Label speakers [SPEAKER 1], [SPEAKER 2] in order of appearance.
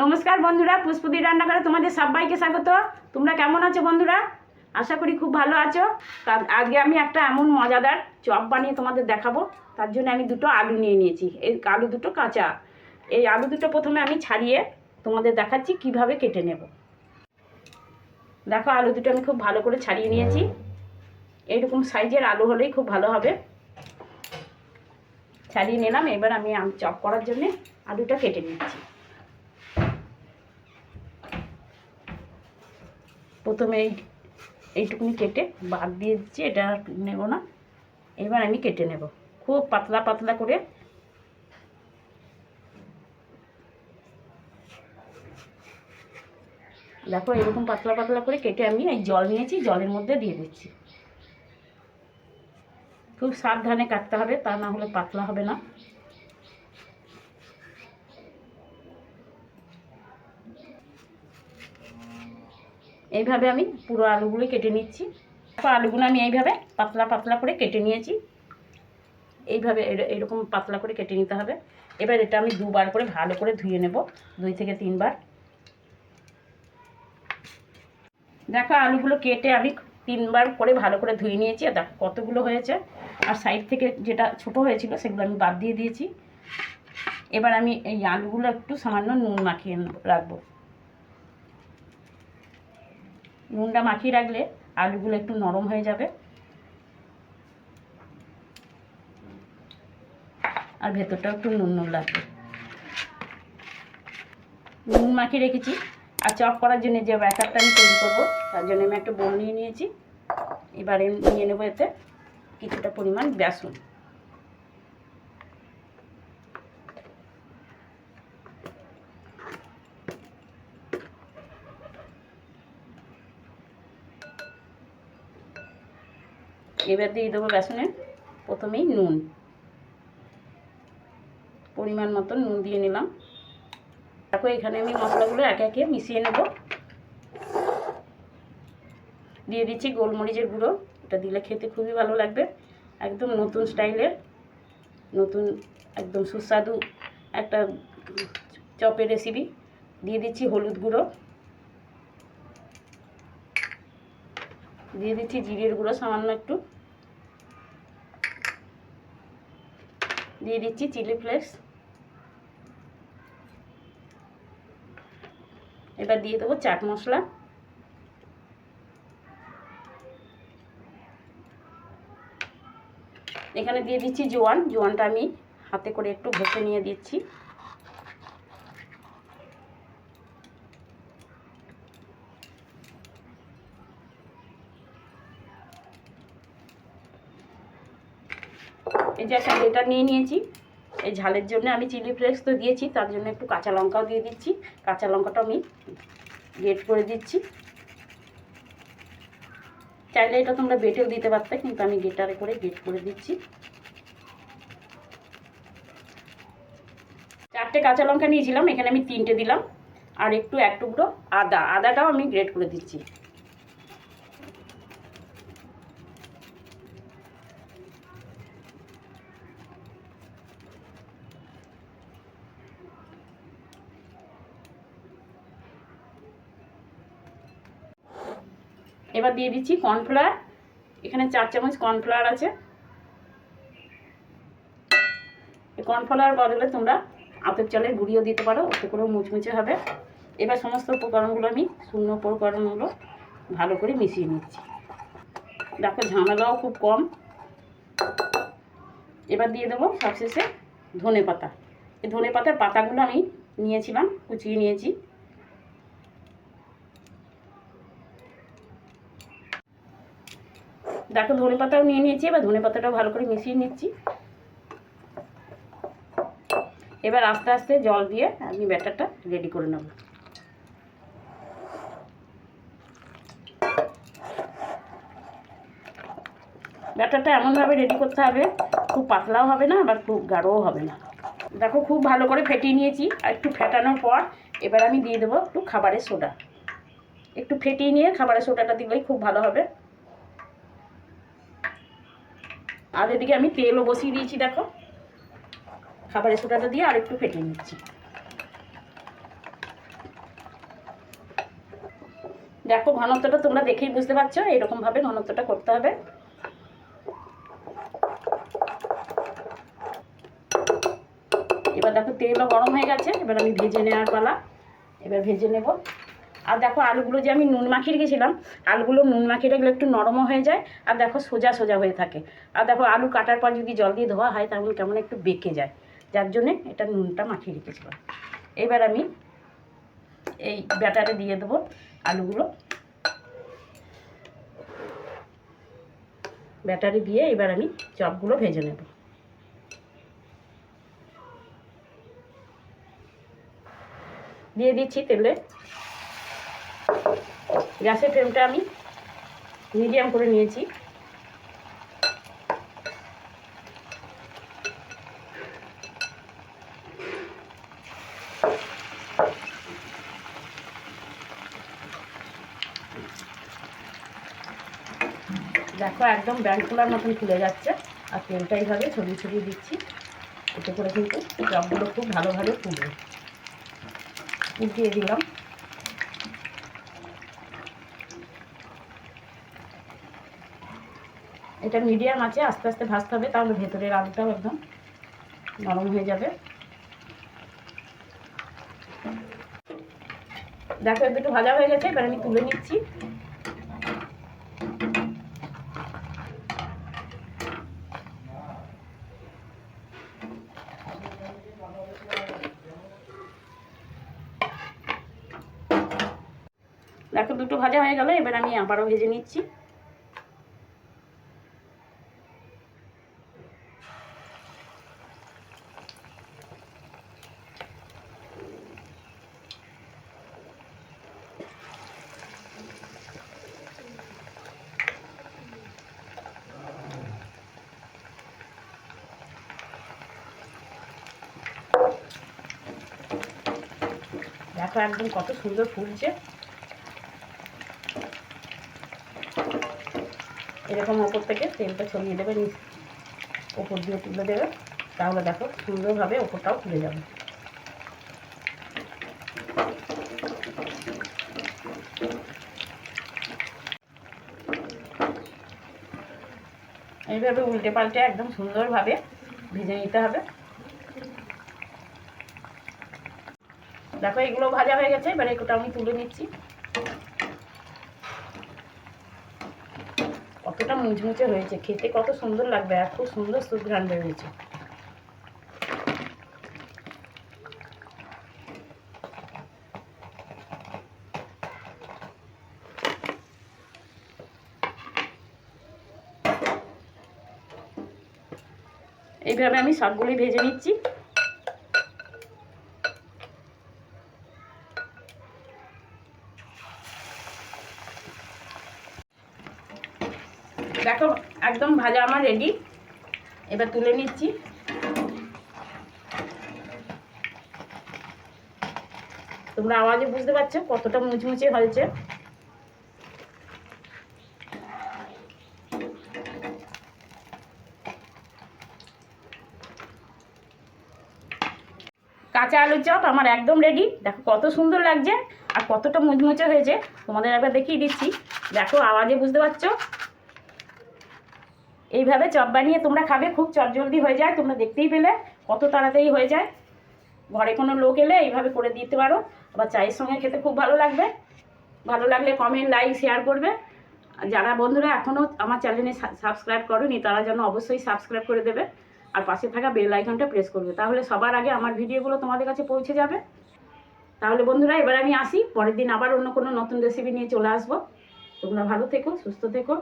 [SPEAKER 1] নমস্কার বন্ধুরা পুষ্পদি রান্নাঘরে তোমাদের সবাইকে স্বাগত। তোমরা কেমন আছো বন্ধুরা? আশা করি খুব ভালো আছো। আজকে আমি একটা এমন মজাদার চপ বানিয়ে তোমাদের দেখাবো। তার জন্য আমি দুটো আলু নিয়ে নিয়েছি। এই আলু দুটো কাঁচা। এই আলু দুটো প্রথমে আমি ছাড়িয়ে তোমাদের দেখাচ্ছি কীভাবে কেটে নেব। দেখো, আলু দুটো আমি খুব ভালো করে ছাড়িয়ে নিয়েছি। এইরকম সাইজের আলু হলেই খুব ভালো হবে। ছাড়িয়ে নিলাম। এবার আমি চপ করার জন্যে আলুটা কেটে নিচ্ছি প্রথমে এই এইটুকুনি কেটে বাদ দিয়ে দিচ্ছি, এটা আর নেব না। এবার আমি কেটে নেব। খুব পাতলা পাতলা করে। দেখো, এরকম পাতলা পাতলা করে কেটে আমি এই জল নিয়েছি, জলের মধ্যে দিয়ে দিচ্ছি। খুব সাবধানে কাটতে হবে, তা না হলে পাতলা হবে না। এইভাবে আমি পুরো আলুগুলো কেটে নিচ্ছি। তারপর আলুগুলো আমি এইভাবে পাতলা পাতলা করে কেটে নিয়েছি। এইভাবে এর- এরকম পাতলা করে কেটে নিতে হবে। এবার এটা আমি দুবার করে ভালো করে ধুয়ে নেব, দুই থেকে তিনবার। দেখো আলুগুলো কেটে আমি তিনবার করে ভালো করে ধুয়ে নিয়েছি। আর দেখো কতগুলো হয়েছে। আর সাইড থেকে যেটা ছোট হয়েছিল সেগুলো আমি বাদ দিয়ে দিয়েছি। এবার আমি এই আলুগুলো একটু সামান্য নুন মাখিয়ে রাখব। নুনটা মাখিয়ে রাখলে আলুগুলো একটু নরম হয়ে যাবে। আর ভেতরটাও একটু নুন নুন লাগবে। নুন মাখিয়ে রেখেছি। আর চপ করার জন্য যে ব্যাটারটা আমি তৈরি করব, তার জন্য আমি একটা বোল নিয়ে নিয়েছি। এবারে নিয়ে নেব এতে কিছুটা পরিমাণ বেসন। এবার দিয়ে দেবো বেসনে প্রথমেই নুন। পরিমাণ মতো নুন দিয়ে নিলাম। দেখো এখানে আমি মশলাগুলো একে একে মিশিয়ে নেব। দিয়ে দিচ্ছি গোলমরিচের গুঁড়ো। এটা দিলে খেতে খুবই ভালো লাগবে। একদম নতুন স্টাইলের, নতুন একদম সুস্বাদু একটা চপের রেসিপি দিয়ে দিচ্ছি হলুদ গুঁড়ো। দিয়ে দিচ্ছি জিরের গুঁড়ো সামান্য একটু। দিয়ে দিচ্ছি চিলি ফ্লেক্স। এবার দিয়ে দেবো চাট মশলা। এখানে দিয়ে দিচ্ছি জোয়ান। জোয়ানটা আমি হাতে করে একটু ঘষে নিয়ে দিচ্ছি। এই যে গ্রেটার নিয়ে নিয়েছি। এই ঝালের জন্য আমি চিলি ফ্লেক্স তো দিয়েছি, তার জন্য একটু কাঁচা লঙ্কাও দিয়ে দিচ্ছি। কাঁচা লঙ্কাটা আমি গ্রেট করে দিচ্ছি। চাইলে এটা তোমরা বেটেও দিতে পারতে, কিন্তু আমি গেটারে করে গেট করে দিচ্ছি। চারটে কাঁচা লঙ্কা নিয়েছিলাম, এখানে আমি তিনটে দিলাম। আর একটু এক টুকরো আদা, আদাটাও আমি গ্রেট করে দিচ্ছি। এবার দিয়ে দিচ্ছি কর্নফ্লাওয়ার। এখানে চার চামচ কর্নফ্লাওয়ার আছে। এই কর্নফ্লাওয়ার বদলে তোমরা আতপ চালের গুঁড়িও দিতে পারো, ওতে করেও মুচমুচে হবে। এবার সমস্ত উপকরণগুলো আমি শূন্য উপকরণগুলো ভালো করে মিশিয়ে নিচ্ছি। দেখো ঝামেলাও খুব কম। এবার দিয়ে দেবো সবশেষে ধনে পাতা এই ধনে পাতার পাতাগুলো আমি নিয়েছিলাম, কুচিয়ে নিয়েছি। দেখো ধনে পাতাও নিয়ে নিয়েছি, এবার ধনে পাতাটাও ভালো করে মিশিয়ে নিচ্ছি। এবার আস্তে আস্তে জল দিয়ে আমি ব্যাটারটা রেডি করে নেব। ব্যাটারটা এমনভাবে রেডি করতে হবে, খুব পাতলাও হবে না, আবার খুব গাঢ়ও হবে না। দেখো খুব ভালো করে ফেটিয়ে নিয়েছি, আর একটু ফেটানোর পর এবার আমি দিয়ে দেবো একটু খাবারের সোডা। একটু ফেটিয়ে নিয়ে খাবারের সোডাটা দিলেই খুব ভালো হবে। আর এদিকে আমি তেলও বসিয়ে দিয়েছি, দেখো। খাবারের সোডাটা দিয়ে আর একটু ফেটে নিচ্ছি। দেখো ঘনত্বটা তোমরা দেখেই বুঝতে পারছ, এরকমভাবে ঘনত্বটা করতে হবে। এবার দেখো তেলও গরম হয়ে গেছে, এবার আমি ভেজে নেওয়ার পালা। এবার ভেজে নেব। আর দেখো আলুগুলো যে আমি নুন মাখিয়ে রেখেছিলাম, আলুগুলো নুন মাখিয়ে রাখলে একটু নরমও হয়ে যায় আর দেখো সোজা সোজা হয়ে থাকে। আর দেখো আলু কাটার পর যদি জল দিয়ে ধোয়া হয় তাহলে কেমন একটু বেঁকে যায়। যার জন্যে এটা নুনটা মাখিয়ে রেখেছিলাম। এবার আমি এই ব্যাটারে দিয়ে দেবো আলুগুলো। ব্যাটারি দিয়ে এবার আমি চপগুলো ভেজে নেব। দিয়ে দিচ্ছি তেলে গ্যাসের ফ্লেমটা আমি মিডিয়াম করে নিয়েছি। দেখো একদম ব্যান্ড খোলার মতন খুলে যাচ্ছে, আর তেলটা এইভাবে ছড়িয়ে ছড়িয়ে দিচ্ছি। এতে করে কিন্তু চপগুলো খুব ভালোভাবে ফুলবে উঠিয়ে দিলাম। এটা মিডিয়াম আছে, আস্তে আস্তে ভাজতে হবে, তাহলে ভেতরের আলুটাও একদম নরম হয়ে যাবে। দেখো একটু ভাজা হয়ে গেছে, এবার আমি তুলে নিচ্ছি। দেখো, দুটো ভাজা হয়ে গেল, এবার আমি আবারও ভেজে নিচ্ছি দেখো একদম কত সুন্দর ফুলছে। এরকম ওপর থেকে তেলটা ছড়িয়ে দেবে ওপর দিয়ে তুলে দেবে। তাহলে দেখো সুন্দরভাবে ওপরটাও তুলে যাবে। এইভাবে উল্টে পাল্টে একদম সুন্দরভাবে ভেজে নিতে হবে। দেখো, এগুলো ভাজা হয়ে গেছে, এবার এগুলো আমি তুলে নিচ্ছি। কতটা মুচমুচে হয়েছে, খেতে কত সুন্দর লাগবে আর খুব সুন্দর সুঘ্রাণ বেরিয়েছে। এইভাবে আমি সবগুলি ভেজে নিচ্ছি। দেখো, একদম ভাজা আমার রেডি এবার তুলে নিচ্ছি। তোমরা আওয়াজে বুঝতে পারছ কতটা মুচমুচে হয়েছে। কাঁচা আলুর চপ আমার একদম রেডি দেখো কত সুন্দর লাগছে আর কতটা মুচমুচে হয়েছে। তোমাদের একবার দেখিয়ে দিচ্ছি। দেখো, আওয়াজে বুঝতে পারছ? এইভাবে চপ বানিয়ে তোমরা খাবে, খুব চটজলদি হয়ে যায়, তোমরা দেখতেই পেলে, কত তাড়াতাড়ি হয়ে যায়। ঘরে কোনো লোক এলে এইভাবে করে দিতে পারো, আবার চায়ের সঙ্গে খেতে খুব ভালো লাগবে। ভালো লাগলে কমেন্ট লাইক শেয়ার করবে। যারা বন্ধুরা এখনও আমার চ্যানেলে সাবস্ক্রাইব করোনি, তারা যেন অবশ্যই সাবস্ক্রাইব করে দেবে। আর পাশে থাকা বেল আইকনটা প্রেস করবে, তাহলে সবার আগে আমার ভিডিওগুলো তোমাদের কাছে পৌঁছে যাবে। তাহলে বন্ধুরা, এবার আমি আসি, পরের দিন আবার অন্য কোনো নতুন রেসিপি নিয়ে চলে আসব। তোমরা ভালো থেকো, সুস্থ থেকো।